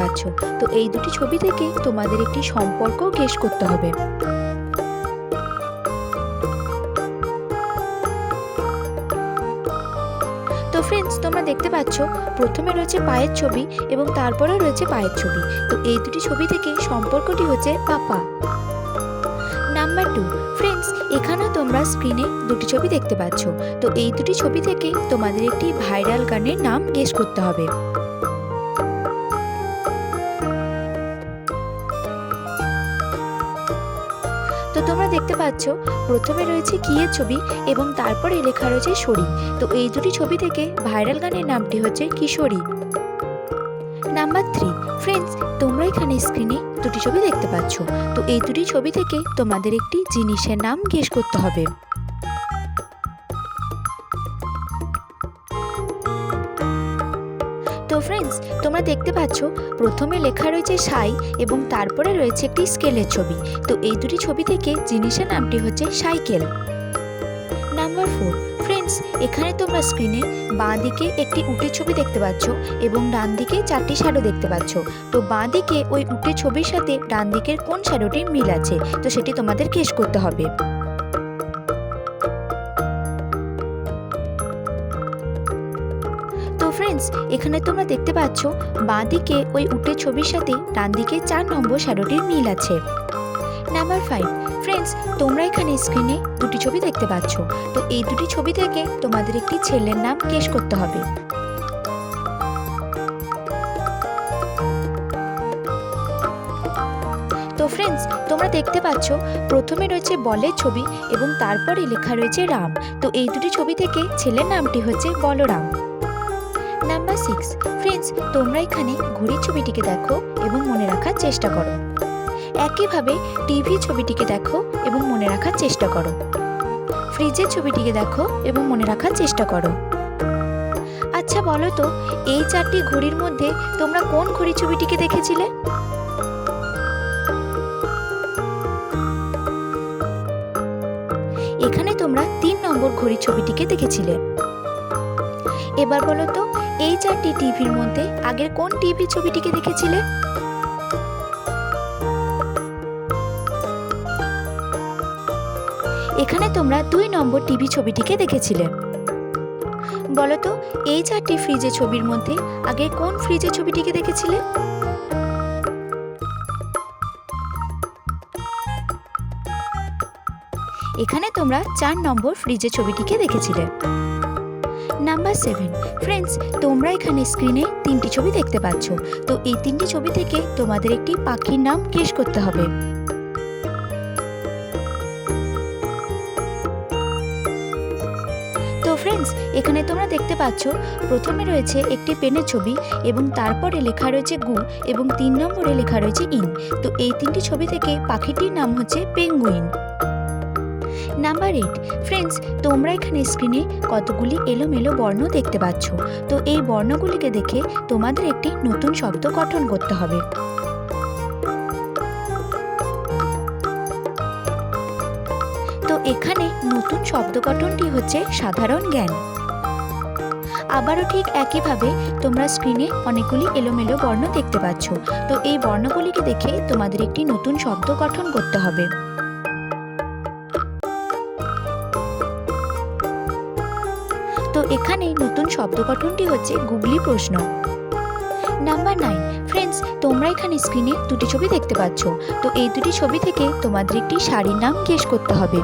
পাচ্ছ। তো এই দুটি ছবি থেকে তোমাদের একটি সম্পর্ক গেস করতে হবে। তো ফ্রেন্ডস তোমরা দেখতে পাচ্ছ, প্রথমে রয়েছে পায়ের ছবি এবং তারপরে রয়েছে পায়ের ছবি। তো এই দুটি ছবি থেকে সম্পর্কটি হচ্ছে পাপা। নাম্বার টু ফ্রেন্ডস এখানেও তোমরা স্ক্রিনে দুটি ছবি দেখতে পাচ্ছ। তো এই দুটি ছবি থেকে তোমাদের একটি ভাইরাল গানের নাম গেস করতে হবে। তোমরা দেখতে পাচ্ছ, প্রথমে রয়েছে কিয়ের ছবি এবং তারপরে লেখা রয়েছে শরী তো এই দুটি ছবি থেকে ভাইরাল গানের নামটি হচ্ছে কিশোরী। নাম্বার থ্রি, ফ্রেন্ডস, তোমরা এখানে স্ক্রিনে দুটি ছবি দেখতে পাচ্ছ। তো এই দুটি ছবি থেকে তোমাদের একটি জিনিসের নাম গেস করতে হবে। তো ফ্রেন্ডস তোমরা দেখতে পাচ্ছ, প্রথমে লেখা রয়েছে সাই এবং তারপরে রয়েছে একটি স্কেলের ছবি। তো এই দুটি ছবি থেকে জিনিসের নামটি হচ্ছে সাইকেল। নাম্বার ফোর ফ্রেন্ডস এখানে তোমরা স্ক্রিনে বাঁ দিকে একটি উটের ছবি দেখতে পাচ্ছ এবং ডান দিকে চারটি শ্যাডো দেখতে পাচ্ছ। তো বাঁ দিকে ওই উটের ছবির সাথে ডান দিকের কোন শ্যাডোটির মিল আছে? তো সেটি তোমাদের কেস করতে হবে। ফ্রেন্ডস এখানে তোমরা দেখতে পাচ্ছ বাঁ দিকে ওই উটের ছবির সাথে ডান দিকে চার নম্বর শ্যাডোটির মিল আছে। নাম্বার ফাইভ ফ্রেন্ডস তোমরা এখানে স্ক্রিনে দুটি ছবি দেখতে পাচ্ছ। তো এই দুটি ছবি থেকে তোমাদের একটি ছেলের নাম কেস করতে হবে। তো ফ্রেন্ডস তোমরা দেখতে পাচ্ছ, প্রথমে রয়েছে বলের ছবি এবং তারপরে লেখা রয়েছে রাম। তো এই দুটি ছবি থেকে ছেলের নামটি হচ্ছে বলরাম। Number six. ফ্রেন্ডস, তোমরা এখানে ঘড়ির ছবিটিকে দেখো এবং মনে রাখার চেষ্টা করো। একইভাবে টিভি ছবিটিকে দেখো এবং মনে রাখার চেষ্টা করো। ফ্রিজের ছবিটিকে দেখো এবং মনে রাখার চেষ্টা করো। আচ্ছা বলো তো, এই চারটি ঘড়ির মধ্যে তোমরা কোন ঘড়ির ছবিটিকে দেখেছিলে? এখানে তোমরা তিন নম্বর ঘড়ির ছবিটিকে দেখেছিলে। এবার বলো তো এই চারটি টিভির মধ্যে আগের কোন টিভি ছবিটিকে দেখেছিলে? এখানে তোমরা দুই নম্বর টিভি ছবিটিকে দেখেছিলে। বলো তো এই চারটি ফ্রিজে ছবির মধ্যে আগে কোন ফ্রিজে ছবিটিকে দেখেছিলে? এখানে তোমরা চার নম্বর ফ্রিজে ছবিটিকে দেখেছিলে। Number seven. ফ্রেন্ডস তোমরা এখানে স্ক্রিনে তিনটি ছবি দেখতে পাচ্ছ। তো এই তিনটি ছবি থেকে তোমাদের একটি পাখির নাম গেস করতে হবে। তো ফ্রেন্ডস এখানে তোমরা দেখতে পাচ্ছ, প্রথমে রয়েছে একটি পেনের ছবি এবং তারপরে লেখা রয়েছে গু এবং তিন নম্বরে লেখা রয়েছে ইন। তো এই তিনটি ছবি থেকে পাখিটির নাম হচ্ছে পেঙ্গুইন নাম্বার এইট। ফ্রেন্ডস তোমরা এখানে স্ক্রিনে কতগুলি এলোমেলো বর্ণ দেখতে পাচ্ছ। তো এই বর্ণগুলিকে দেখে তোমাদের একটি নতুন শব্দ গঠন করতে হবে। তো এখানে নতুন শব্দ গঠনটি হচ্ছে সাধারণ জ্ঞান। আবারও ঠিক একইভাবে তোমরা স্ক্রিনে অনেকগুলি এলোমেলো বর্ণ দেখতে পাচ্ছ। তো এই বর্ণগুলিকে দেখে তোমাদের একটি নতুন শব্দ গঠন করতে হবে। এখানে নতুন শব্দ গঠনটি হচ্ছে গুগলি প্রশ্ন। নাম্বার নাইন ফ্রেন্ডস তোমরা এখানে স্ক্রিনে দুটি ছবি দেখতে পাচ্ছ। তো এই দুটি ছবি থেকে তোমাদের একটি শাড়ির নাম গেস করতে হবে।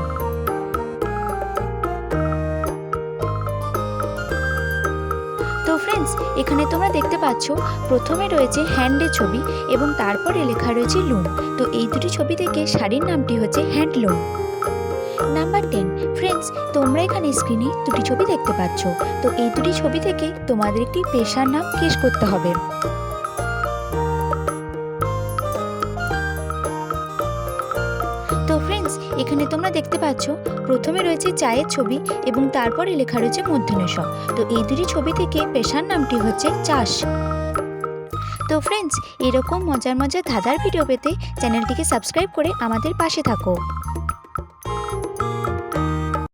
তো ফ্রেন্ডস এখানে তোমরা দেখতে পাচ্ছ, প্রথমে রয়েছে হ্যান্ডের ছবি এবং তারপরে লেখা রয়েছে লুম তো এই দুটি ছবি থেকে শাড়ির নামটি হচ্ছে হ্যান্ডলুম নাম্বার টেন ফ্রেন্ডস তোমরা এখানে স্ক্রিনে দুটি ছবি দেখতে পাচ্ছ। তো এই দুটি ছবি থেকে তোমাদের একটি পেশার নাম কেস করতে হবে। তো ফ্রেন্ডস এখানে তোমরা দেখতে পাচ্ছ, প্রথমে রয়েছে চায়ের ছবি এবং তারপরে লেখা রয়েছে মূর্ধন্য তো এই দুটি ছবি থেকে পেশার নামটি হচ্ছে চাষ। তো ফ্রেন্ডস এরকম মজার মজার ধাঁধার ভিডিও পেতে চ্যানেলটিকে সাবস্ক্রাইব করে আমাদের পাশে থাকো।